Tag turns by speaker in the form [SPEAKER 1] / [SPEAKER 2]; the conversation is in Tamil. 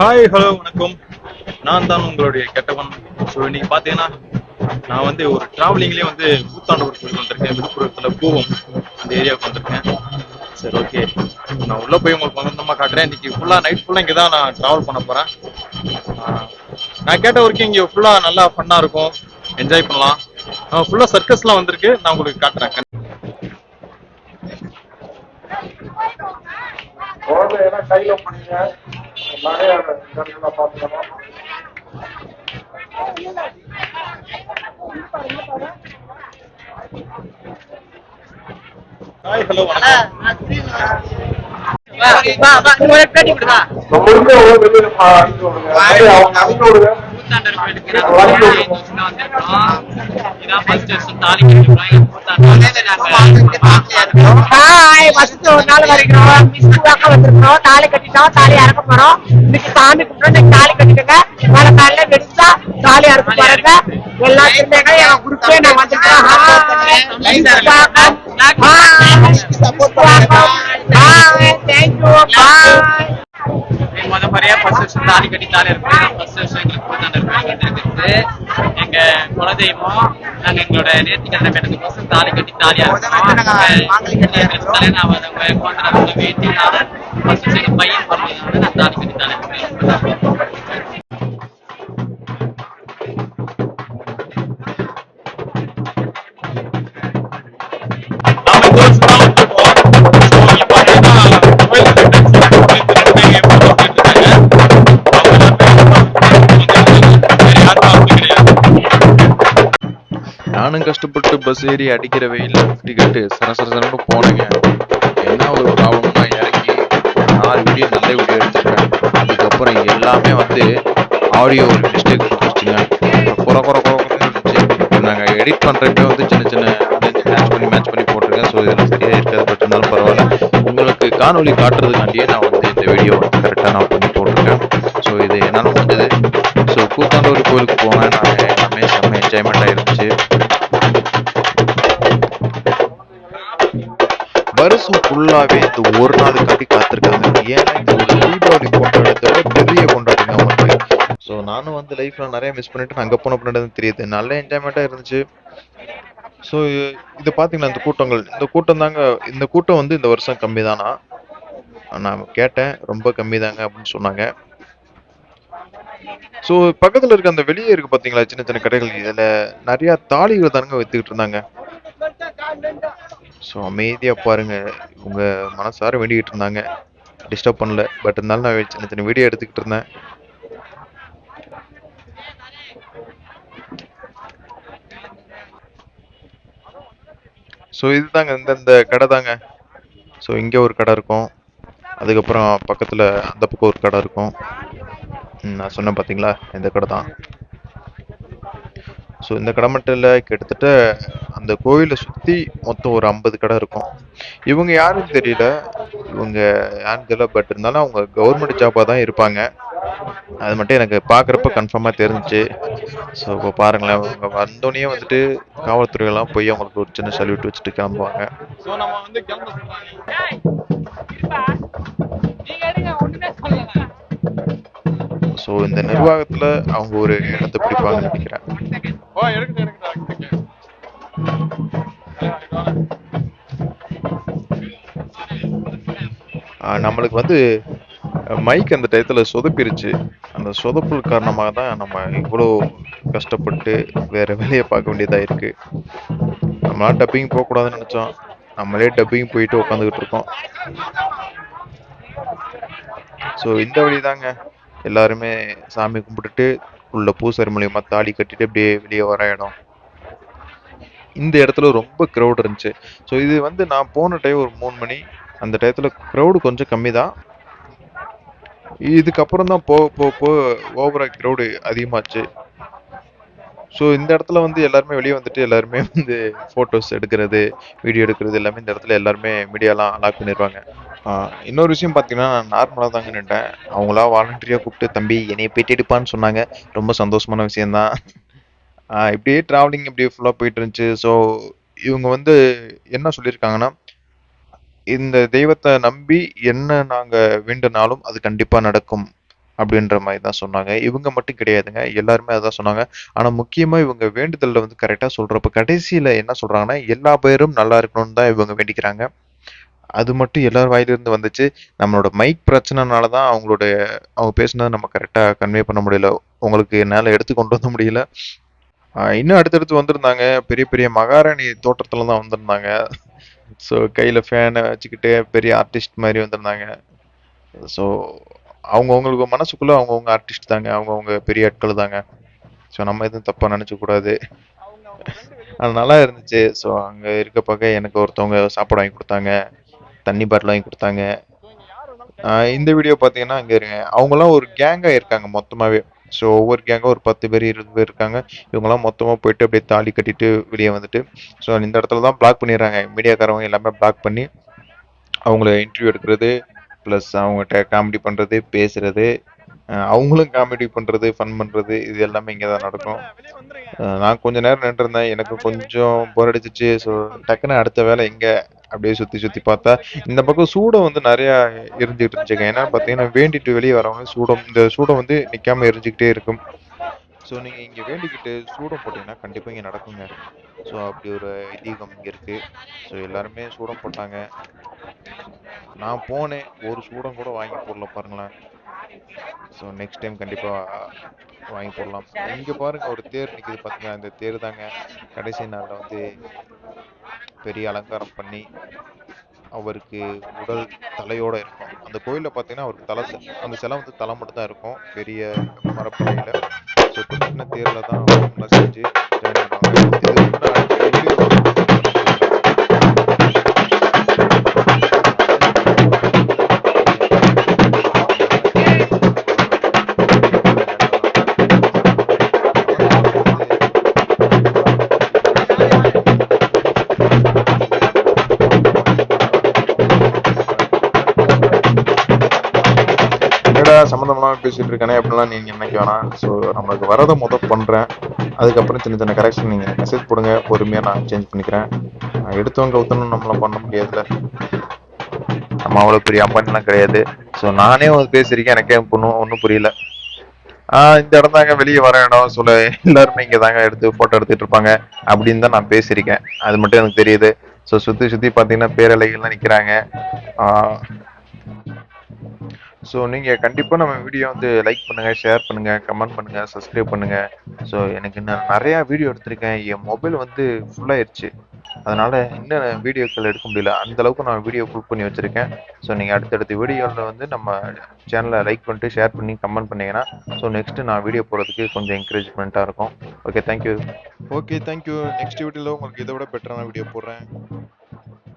[SPEAKER 1] ஹாய் ஹலோ வணக்கம். நான் தான் உங்களுடைய கெட்டவன். ஸோ இன்னைக்கு பார்த்தீங்கன்னா நான் வந்து ஒரு டிராவலிங்லேயே வந்து கூத்தாண்டவர் கோயில் வந்திருக்கேன். விழுப்புரத்தில் பூவம் அந்த ஏரியாவுக்கு வந்திருக்கேன். சரி ஓகே நான் உள்ளே போய் உங்களுக்கு வந்தமாக காட்டுறேன். இன்னைக்கு ஃபுல்லாக நைட் ஃபுல்லாக இங்கே தான் நான் ட்ராவல் பண்ண போகிறேன் நான் கேட்ட வரைக்கும் இங்கே ஃபுல்லாக நல்லா ஃபன்னாக இருக்கும். என்ஜாய் பண்ணலாம். ஃபுல்லாக சர்க்கஸ்லாம் வந்திருக்கு. நான் உங்களுக்கு காட்டுறேன்.
[SPEAKER 2] குழந்தை நிறைய இதெல்லாம் பார்த்துக்கணும்
[SPEAKER 1] ஹாய் ஹலோ வணக்கம்
[SPEAKER 3] வா வா வா நீ ஒரு பேட்டி கொடு வா
[SPEAKER 2] நம்மளுக்கு எவ்வளவு வெளியில
[SPEAKER 4] ஹாய் ஃபர்ஸ்ட் ஒரு நாள் வரைக்கும் மிஸ் பார்க்க வந்திருக்கிறோம். தாலி கட்டிட்டோம். தாலி இறக்க போறோம். இன்னைக்கு சாமி கும்பிட்டோம் இன்னைக்கு தாலி கட்டிட்டுங்க நாளை காலையில வெடிச்சா தாலி இறக்க போறேங்க. எல்லாம் தெரிஞ்சாங்க என் குரூப்பே நான் வந்துட்டேன். தேங்க்யூ பாய்
[SPEAKER 3] எங்க முத முறையா first வருஷம் தாலி கட்டி தாலி இருக்கோம். first வருஷம் எங்களுக்கு கோயில் வந்திருக்குது. எங்க குலதெய்வம் நாங்க எங்களோட நேர்த்திக்கடனை கட்டுறதுக்கோசரம் தாலி கட்டி தாலியா இருக்கோம் எங்களுக்கு கல்யாணம் ஆகாதவங்க குழந்தை நான் first வருஷம் எங்க பையன் பிறந்ததுனால நான் தாலி கட்டி தாலி இருக்கேன்
[SPEAKER 5] நானும் கஷ்டப்பட்டு பஸ் ஏறி அடிக்கிற வெயில்ல டிக்கெட்டு சர சர சரன்னு போனேங்க. என்ன ஒரு ப்ராப்ளம்னா இறங்கி நாலு வீடியோ நல்ல வீடியோ எடுத்துருக்கேன். அதுக்கப்புறம் எல்லாமே வந்து ஆடியோ ஒரு மிஸ்டேக் கொடுத்துருச்சுங்க. குறை குறை குறை குறைன்னு இருந்துச்சு. நாங்கள் எடிட் பண்ணுறப்பே வந்து சின்ன சின்ன மேட்ச் பண்ணி மேட்ச் பண்ணி போட்டிருக்கேன். ஸோ இதெல்லாம் சரியாக இருக்காது பட் இருந்தாலும் பரவாயில்ல. உங்களுக்கு காணொலி காட்டுறதுக்காண்டியே நான் வந்து இந்த வீடியோ வந்து கரெக்டாக நான் பண்ணி போட்டிருக்கேன். ஸோ இது என்னால் முடிஞ்சது. ஸோ கூத்தாண்டூர் கோயிலுக்கு போனேன். நான் எல்லாமே செம்ம என்ஜாய்மெண்ட்டாக இருந்துச்சு. ஃபுல்லாகவே ஃபுல்லாவே இந்த ஒரு நாளுக்காண்டி காத்திருக்காங்க. ஏன்னா இந்த ஒரு தீபாவளி கொண்டாடத்தை பெரிய கொண்டாடுங்க அவங்களுக்கு ஸோ நானும் வந்து லைஃப்ல நிறைய மிஸ் பண்ணிட்டு அங்கே போன பின்னாடி தெரியுது. நல்ல என்ஜாய்மெண்ட்டாக இருந்துச்சு. ஸோ இது பார்த்தீங்கன்னா இந்த கூட்டங்கள்? இந்த கூட்டம் தாங்க இந்த கூட்டம் வந்து இந்த வருஷம் கம்மி தானா நான் கேட்டேன் ரொம்ப கம்மி தாங்க அப்படின்னு சொன்னாங்க. ஸோ பக்கத்தில் இருக்க அந்த வெளியே இருக்கு பார்த்தீங்களா சின்ன சின்ன கடைகள் இதில் நிறைய தாலிகள் தானுங்க விற்றுக்கிட்டு இருந்தாங்க. ஸோ அமைதியாக பாருங்க. இவங்க மனசார வேண்டிக்கிட்டு இருந்தாங்க. டிஸ்டர்ப் பண்ணல. பட் இருந்தாலும் நான் சின்ன சின்ன வீடியோ எடுத்துக்கிட்டு இருந்தேன். ஸோ இதுதாங்க. இந்த இந்த கடை தாங்க ஸோ இங்கே ஒரு கடை இருக்கும். அதுக்கப்புறம் பக்கத்தில் அந்த பக்கம் ஒரு கடை இருக்கும். நான் சொன்னேன் பார்த்தீங்களா இந்த கடை தான் ஸோ இந்த கடை மட்டும் இல்லை. கிட்டத்தட்ட அந்த கோயிலை சுற்றி மொத்தம் ஒரு ஐம்பது கடை இருக்கும். இவங்க யாருன்னு தெரியல. இவங்க யாருன்னு தெரியல. பட் இருந்தாலும் அவங்க கவர்மெண்ட் ஜாபாக தான் இருப்பாங்க. அது மட்டும் எனக்கு பார்க்குறப்ப கன்ஃபார்மாக தெரிஞ்சுச்சு. ஸோ இப்போ பாருங்களேன். அவங்க வந்தோடனே வந்துட்டு காவல்துறையெல்லாம் போய் அவங்களுக்கு ஒரு சின்ன சல்யூட் வச்சுட்டு கிளம்புவாங்க. ஸோ இந்த நிர்வாகத்தில் அவங்க ஒரு இடத்தை பிடிப்பாங்கன்னு நினைக்கிறேன். நம்மளுக்கு வந்து மைக் அந்த டயத்தில் சொதப்பிருச்சு. அந்த சொதப்பு காரணமாக தான் நம்ம இவ்வளோ கஷ்டப்பட்டு வேற வேலையை பார்க்க வேண்டியதாக இருக்குது நம்மளால டப்பிங் போகக்கூடாதுன்னு நினச்சோம். நம்மளே டப்பிங் போயிட்டு உட்காந்துக்கிட்டு இருக்கோம். ஸோ இந்த வழி தாங்க எல்லாருமே சாமி கும்பிட்டுட்டு உள்ள பூசாரி மூலியமாக தாலி கட்டிட்டு அப்படியே வெளியே வர இடம். இந்த இடத்துல ரொம்ப க்ரௌட் இருந்துச்சு. ஸோ இது வந்து நான் போன டைம் ஒரு மூணு மணி அந்த டயத்தில் க்ரௌடு கொஞ்சம் கம்மி தான் இதுக்கப்புறம் தான் போக போக போக ஓவராக க்ரௌடு அதிகமாச்சு. ஸோ இந்த இடத்துல வந்து எல்லாருமே வெளியே வந்துட்டு எல்லாருமே வந்து ஃபோட்டோஸ் எடுக்கிறது வீடியோ எடுக்கிறது எல்லாமே இந்த இடத்துல எல்லாருமே மீடியாலாம் அலாக் பண்ணிடுவாங்க இன்னொரு விஷயம் பார்த்தீங்கன்னா நான் நார்மலாக தாங்க நின்ட்டேன் அவங்களா வாலண்டரியாக கூப்பிட்டு தம்பி என்னைய போயிட்டு எடுப்பான்னு சொன்னாங்க. ரொம்ப சந்தோஷமான விஷயந்தான் இப்படியே ட்ராவலிங் இப்படியே ஃபுல்லாக போயிட்டு இருந்துச்சு. ஸோ இவங்க வந்து என்ன சொல்லியிருக்காங்கன்னா இந்த தெய்வத்தை நம்பி என்ன நாங்கள் வேண்டுனாலும் அது கண்டிப்பாக நடக்கும் அப்படின்ற மாதிரி தான் சொன்னாங்க. இவங்க மட்டும் கிடையாதுங்க. எல்லாருமே அதான் சொன்னாங்க. ஆனால் முக்கியமாக இவங்க வேண்டுதலில் வந்து கரெக்டாக சொல்கிறப்ப கடைசியில் என்ன சொல்கிறாங்கன்னா எல்லா பேரும் நல்லா இருக்கணும்னு தான் இவங்க வேண்டிக்கிறாங்க. அது மட்டும் எல்லார் வாயிலிருந்து வந்துச்சு. நம்மளோட மைக் பிரச்சனைனால தான் அவங்களோட அவங்க பேசுனதை நம்ம கரெக்டாக கன்வே பண்ண முடியல. உங்களுக்கு என்னால் எடுத்து கொண்டு வந்த முடியல. இன்னும் அடுத்தடுத்து வந்திருந்தாங்க. பெரிய பெரிய மகாராணி தோற்றத்துல தான் வந்திருந்தாங்க. ஸோ கையில் ஃபேனை வச்சுக்கிட்டு பெரிய ஆர்டிஸ்ட் மாதிரி வந்திருந்தாங்க. ஸோ அவங்கவுங்களுக்கு மனசுக்குள்ளே அவங்கவுங்க ஆர்டிஸ்ட் தாங்க. அவங்கவுங்க பெரிய ஆட்கள் தாங்க. ஸோ நம்ம எதுவும் தப்பாக நினச்சக்கூடாது. அது நல்லா இருந்துச்சு. ஸோ அங்கே இருக்க பார்க்க எனக்கு ஒருத்தவங்க சாப்பாடு வாங்கி கொடுத்தாங்க. தண்ணி பாட்டில் வாங்கி கொடுத்தாங்க. இந்த வீடியோ பார்த்தீங்கன்னா அங்கே இருங்க. அவங்களாம் ஒரு கேங்காக இருக்காங்க மொத்தமாகவே ஸோ ஒவ்வொரு கேங்காக ஒரு பத்து பேர் இருபது பேர் இருக்காங்க. இவங்கெல்லாம் மொத்தமாக போயிட்டு அப்படியே தாலி கட்டிட்டு வெளியே வந்துட்டு ஸோ இந்த இடத்துல தான் பிளாக் பண்ணிடுறாங்க. மீடியாக்காரவங்க எல்லாமே பிளாக் பண்ணி அவங்கள இன்டர்வியூ எடுக்கிறது ப்ளஸ் அவங்ககிட்ட காமெடி பண்ணுறது பேசுறது அவங்களும் காமெடி பண்ணுறது ஃபன் பண்ணுறது இது எல்லாமே இங்கே தான் நடக்கும். நான் கொஞ்சம் நேரம் நின்றுருந்தேன். எனக்கு கொஞ்சம் போர் அடிச்சிச்சு. ஸோ டக்குன்னு அடுத்த வேலை எங்கே அப்படியே சுற்றி சுற்றி பார்த்தா இந்த பக்கம் சூடம் வந்து நிறையா எரிஞ்சுக்கிட்டு இருந்துச்சுங்க. ஏன்னா பார்த்தீங்கன்னா வேண்டிட்டு வெளியே வரவங்க சூடம் இந்த சூடம் வந்து நிற்காம எரிஞ்சுக்கிட்டே இருக்கும். ஸோ நீங்கள் இங்கே வேண்டிக்கிட்டு சூடம் போட்டிங்கன்னா கண்டிப்பாக இங்கே நடக்குங்க. ஸோ அப்படி ஒரு ஐதீகம் இங்கே இருக்குது ஸோ எல்லாருமே சூடம் போட்டாங்க. நான் போனேன். ஒரு சூடம் கூட வாங்கி போடல பாருங்களேன். ஸோ நெக்ஸ்ட் டைம் கண்டிப்பாக வாங்கி போடலாம். இங்கே பாருங்கள் ஒரு தேர் நிற்கிது பார்த்தீங்கன்னா இந்த தேர் தாங்க. கடைசி நாளில் வந்து பெரிய அலங்காரம் பண்ணி அவருக்கு உடல் தலையோட இருக்கும். அந்த கோயிலில் பார்த்தீங்கன்னா அவருக்கு தலை அந்த சிலை வந்து தலை மட்டும் தான் இருக்கும். பெரிய மரப்பகுதியில். ஸோ சின்ன தேரில் தான் செஞ்சு join பண்ணுவாங்க இது என்னடா சம்மந்தமெல்லாம் பேசிட்டு இருக்கானே அப்படிலாம் நீங்க நினைக்க வேணாம் ஸோ நம்மளுக்கு வரதை மொதல் பண்றேன். அதுக்கப்புறம் சின்ன சின்ன கரெக்ஷன் நீங்க மெசேஜ் போடுங்க. பொறுமையா நான் சேஞ்ச் பண்ணிக்கிறேன். எடுத்தவங்க கவுத்தணும் நம்மளாம் பண்ண முடியாதுல்ல. நம்ம அவ்வளோ பெரிய அம்பானிலாம் கிடையாது. ஸோ நானே வந்து பேசியிருக்கேன். எனக்கே ஒன்றும் ஒன்றும் புரியல. ஆஹ் இந்த இடம் தாங்க வெளியே வர இடம். சொல்ல எல்லாருமே இங்கே தாங்க எடுத்து ஃபோட்டோ எடுத்துட்டு இருப்பாங்க. அப்படின்னு தான் நான் பேசியிருக்கேன். அது மட்டும் எனக்கு தெரியுது. ஸோ சுற்றி சுற்றி பார்த்தீங்கன்னா பேரலைகள்லாம் நிற்கிறாங்க ஸோ நீங்கள் கண்டிப்பாக நம்ம வீடியோ வந்து லைக் பண்ணுங்கள் ஷேர் பண்ணுங்கள் கமெண்ட் பண்ணுங்கள் சப்ஸ்கிரைப் பண்ணுங்கள் ஸோ எனக்கு நான் நிறையா வீடியோ எடுத்திருக்கேன். என் மொபைல் வந்து ஃபுல்லாகிடுச்சு அதனால் இன்னும் வீடியோக்கள் எடுக்க முடியல. அந்த அளவுக்கு நான் வீடியோ ஃபுல் பண்ணி வச்சுருக்கேன். ஸோ நீங்கள் அடுத்தடுத்த வீடியோவில் வந்து நம்ம சேனலை லைக் பண்ணிட்டு ஷேர் பண்ணி கமெண்ட் பண்ணீங்கன்னா ஸோ நெக்ஸ்ட்டு நான் வீடியோ போடுறதுக்கு கொஞ்சம் என்கரேஜ்மெண்ட்டாக இருக்கும். Okay thank you okay thank you next வீடியோவில் உங்களுக்கு இதை விட பெட்டரான வீடியோ போடுறேன்.